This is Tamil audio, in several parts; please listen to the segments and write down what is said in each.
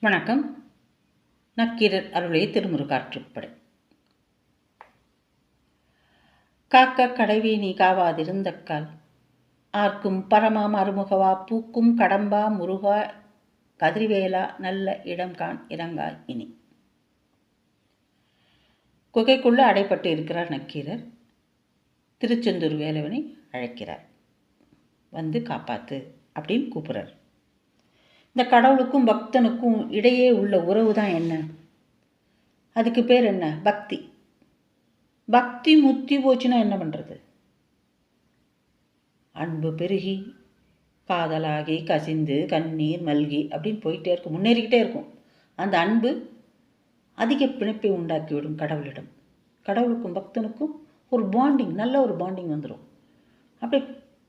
வணக்கம். நக்கீரர் அருளே திருமுருகாற்றுப்படை. காக்க கடைவி நீ காவாதிருந்தக்கால் ஆர்க்கும் பரமாம் அருமுகவா பூக்கும் கடம்பா முருகா கதிர்வேலா நல்ல இடம் காண் இறங்காய் இனி. குகைக்குள்ளே அடைப்பட்டு இருக்கிறார் நக்கீரர். திருச்செந்தூர் வேலவனை அழைக்கிறார். வந்து காப்பாத்து அப்படின்னு கூப்பிட்றார். இந்த கடவுளுக்கும் பக்தனுக்கும் இடையே உள்ள உறவு தான் என்ன? அதுக்கு பேர் என்ன? பக்தி. பக்தி முத்தி போச்சுன்னா என்ன பண்ணுறது அன்பு பெருகி காதலாகி கசிந்து கண்ணீர் மல்கி அப்படின்னு போயிட்டே இருக்கும். முன்னேறிக்கிட்டே இருக்கும். அந்த அன்பு அதிக பிணைப்பை உண்டாக்கிவிடும் கடவுளிடம். கடவுளுக்கும் பக்தனுக்கும் ஒரு பாண்டிங் நல்ல ஒரு பாண்டிங் வந்துடும் அப்படி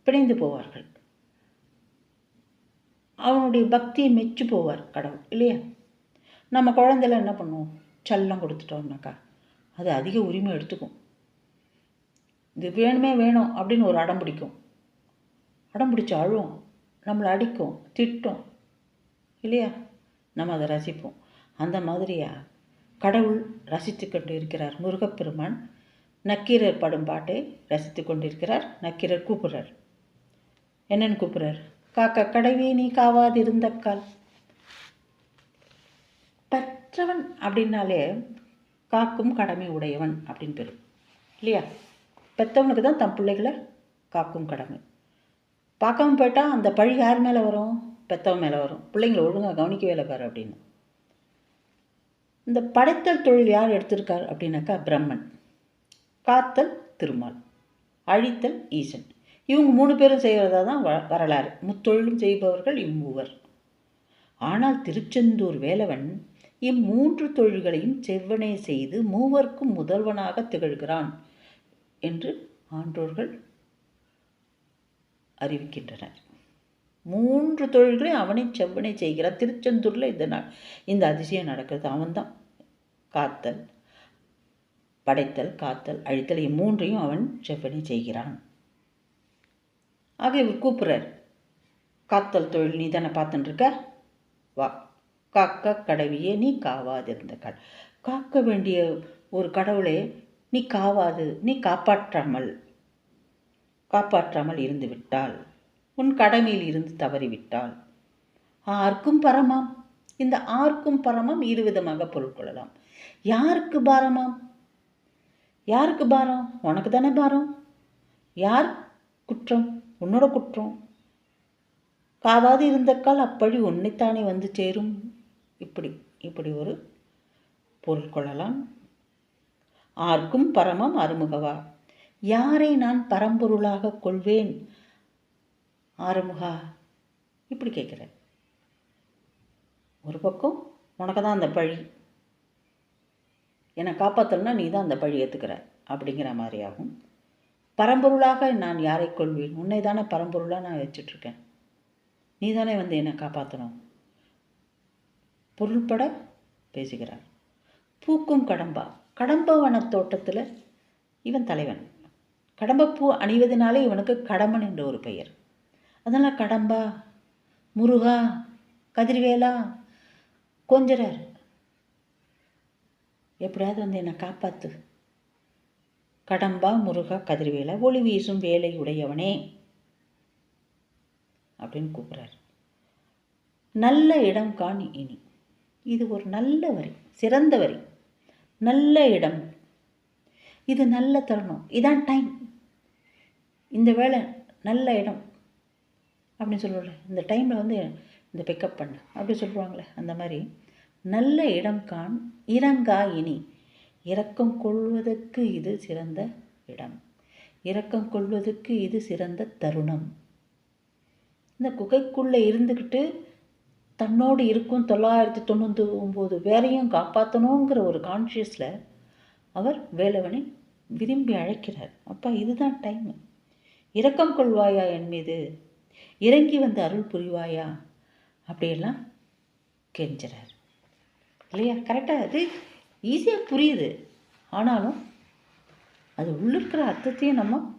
பிணைந்து போவார்கள். அவனுடைய பக்தியை மெச்சு போவார் கடவுள் இல்லையா? நம்ம குழந்தைல என்ன பண்ணுவோம்? செல்லம் கொடுத்துட்டோம்னாக்கா அது அதிக உரிமை எடுத்துக்கும். இது வேணுமே வேணும் அப்படின்னு ஒரு அடம் பிடிக்கும். அடம் பிடிச்சி அழுவோம் நம்மளை அடிக்கும் திட்டும் இல்லையா? நம்ம அதை ரசிப்போம். அந்த மாதிரியா? கடவுள் ரசித்து கொண்டு இருக்கிறார் முருகப்பெருமான் நக்கீரர் படும் பாட்டை ரசித்து கொண்டிருக்கிறார் நக்கீரர் கூப்பிடுறார். என்னன்னு கூப்பிடுறார்? காக்க கடைவே நீ காவாதிருந்தக்கால் பெற்றவன் அப்படின்னாலே காக்கும் கடமை உடையவன் அப்படின்னு பேர். இல்லையா? பெற்றவனுக்கு தான் தன் பிள்ளைகளை காக்கும் கடமை. பார்க்காம போயிட்டால் அந்த பழி யார் மேலே வரும்? பெற்றவன் மேலே வரும். பிள்ளைங்களை ஒழுங்காக கவனிக்கவே இல்லை பாரு அப்படின்னு. இந்த படைத்தல் தொழில் யார் எடுத்திருக்கார் அப்படின்னாக்கா பிரம்மன். காத்தல் திருமால். அழித்தல் ஈசன். இவங்க மூணு பேரும் செய்கிறதா தான் வ வரலாறு. முத்தொழிலும் செய்பவர்கள் இம்மூவர் ஆனால் திருச்செந்தூர் வேலவன் இம்மூன்று தொழில்களையும் செவ்வனே செய்து மூவர்க்கும் முதல்வனாக திகழ்கிறான் என்று ஆன்றோர்கள் அறிவிக்கின்றனர். மூன்று தொழில்களை அவனை செவ்வனை செய்கிறான் திருச்செந்தூரில் இந்த இந்த அதிசயம் நடக்கிறது. அவன்தான் காத்தல் படைத்தல் காத்தல் அழித்தல் இம்மூன்றையும் அவன் செவ்வனை செய்கிறான். ஆக இவர் கூப்பிட்றார் காத்தல் தொழில் நீ தானே பார்த்துட்டுருக்க வா. காக்க கடவியே நீ காவாதிருந்த கட. காக்க வேண்டிய ஒரு கடவுளே நீ காவாது நீ காப்பாற்றாமல் காப்பாற்றாமல் இருந்து விட்டால் உன் கடமையில் இருந்து தவறிவிட்டால் ஆர்க்கும் பரமாம். இந்த ஆர்க்கும் பரமம் இருவிதமாக பொருள் கொள்ளலாம். யாருக்கு பாரமாம்? யாருக்கு பாரம்? உனக்கு தானே பாரம். யார் குற்றம்? உன்னோட குற்றம். காவாது இருந்தக்கால் அப்பழி உன்னைத்தானே வந்து சேரும். இப்படி இப்படி ஒரு பொருள் கொள்ளலாம். ஆர்க்கும் பரமம் அருமுகவா. யாரை நான் பரம்பொருளாக கொள்வேன்? ஆறுமுகா இப்படி கேட்குற ஒரு பக்கம் உனக்கு தான் அந்த பழி. என்னை காப்பாற்றலன்னா நீ தான் அந்த பழி ஏற்றுக்கிற அப்படிங்கிற மாதிரியாகும். பரம்பொருளாக நான் யாரை கொள்வேன்? உன்னை தானே பரம்பொருளாக நான் வச்சிட்ருக்கேன். நீ தானே வந்து என்னை காப்பாற்றணும் பொருள்பட பேசுகிறார். பூக்கும் கடம்பா. கடம்ப வனத்தோட்டத்தில் இவன் தலைவன். கடம்பப்பூ அணிவதனாலே இவனுக்கு கடம்பன் என்ற ஒரு பெயர். அதனால் கடம்பா முருகா கதிர்வேலா கொஞ்சரர். எப்படியாவது வந்து என்னை காப்பாற்று கடம்பா முருகா கதிர்வேலை ஒளி வீசும் வேலை உடையவனே அப்படின்னு கூப்பிட்றாரு. நல்ல இடம் காணி இனி. இது ஒரு நல்ல வரி சிறந்த வரி. நல்ல இடம். இது நல்ல தருணம். இதான் டைம் இந்த வேலை நல்ல இடம் அப்படின்னு சொல்லுவாங்க இந்த டைமில் வந்து இந்த பிக்கப் பண்ண அப்படி சொல்லுவாங்களே அந்த மாதிரி நல்ல இடம் காண் இறங்கா இனி. இரக்கம் கொள்வதற்கு இது சிறந்த இடம். இரக்கம் கொள்வதற்கு இது சிறந்த தருணம். இந்த குகைக்குள்ளே இருந்துக்கிட்டு தன்னோடு இருக்கும் தொள்ளாயிரத்தி தொண்ணூற்றி ஒம்பது வேலையும் காப்பாற்றணுங்கிற ஒரு கான்ஷியஸில் அவர் வேலவனை விரும்பி அழைக்கிறார். அப்பா இதுதான் டைமு இரக்கம் கொள்வாயா என் மீது? இறங்கி வந்து அருள் புரிவாயா? அப்படியெல்லாம் கெஞ்சுறார். இல்லையா? கரெக்டாக அது? ஈஸியாக புரியுது. ஆனாலும் அது உள்ளிருக்கிற அர்த்தத்தையும் நம்ம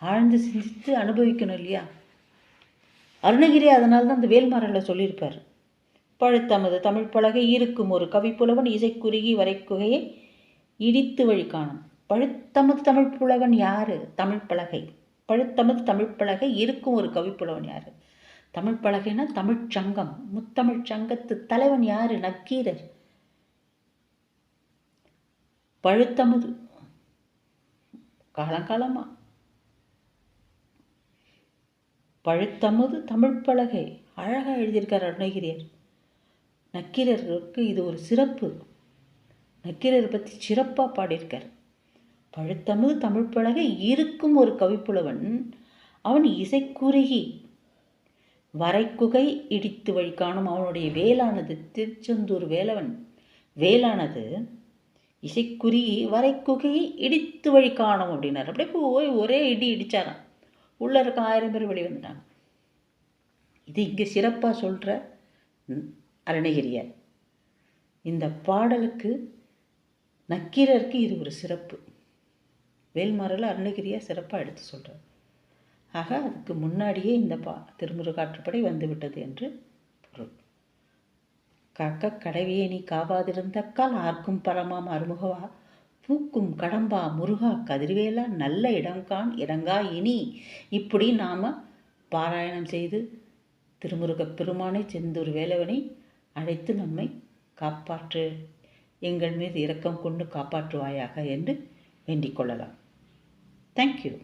ஆழ்ந்து சிந்தித்து அனுபவிக்கணும் இல்லையா? அருணகிரி அதனால தான் அந்த வேல்மாறலில் சொல்லியிருப்பார். பழுத்தமது தமிழ் பலகை இருக்கும் ஒரு கவிப்புலவன் இசைக்குறுகி வரைக்குகையை இடித்து வழி காணும். பழுத்தமது தமிழ் புலவன் யார்? தமிழ் பலகை. பழுத்தமது தமிழ் பலகை இருக்கும் ஒரு கவிப்புலவன் யார்? தமிழ் பலகைனா தமிழ்ச் சங்கம். முத்தமிழ்ச் சங்கத்து தலைவன் யார்? நக்கீரர். பழுத்தமுது. காலங்காலமா. பழுத்தமுது தமிழ் பலகை. அழகாக எழுதியிருக்கார் அருணகிரியர். நக்கீரருக்கு இது ஒரு சிறப்பு. நக்கீரர் பற்றி சிறப்பாக பாடியிருக்கார். பழுத்தமுது தமிழ் பலகை இருக்கும் ஒரு கவிப்புலவன் அவன் இசைக்குறுகி. வரைக்குகை இடித்து வழி காணும் அவனுடைய வேலானது. திருச்செந்தூர் வேலவன். வேலானது இசைக்குறி வரைக்குகை இடித்து வழி காணும் அப்படின்னார். அப்படியே போய் ஒரே இடி இடித்தாராம் உள்ளே இருக்க ஆயிரம் பேர் வெளியே வந்துட்டாங்க. இது இங்கே சிறப்பாக சொல்கிற அருணகிரியார். இந்த பாடலுக்கு நக்கீரருக்கு இது ஒரு சிறப்பு. வேல்மாரில் அருணகிரியார் சிறப்பாக எடுத்து சொல்கிறார் ஆக அதுக்கு முன்னாடியே இந்த பா திருமுருகாற்றுப்படை வந்துவிட்டது என்று பொருள். காக்க கடவையே நீ காவாதிருந்தக்கால் ஆர்க்கும் பரமாம் அருமுகவா? பூக்கும் கடம்பா முருகா கதிர்வேலா நல்ல இடங்கான் இடங்கா இனி? இப்படி நாம் பாராயணம் செய்து திருமுருகப் பெருமானை செந்தூர் வேலவனை அழைத்து நம்மை காப்பாற்று. எங்கள் மீது இரக்கம் கொண்டு காப்பாற்றுவாயாக என்று வேண்டிக் கொள்ளலாம். தேங்க்யூ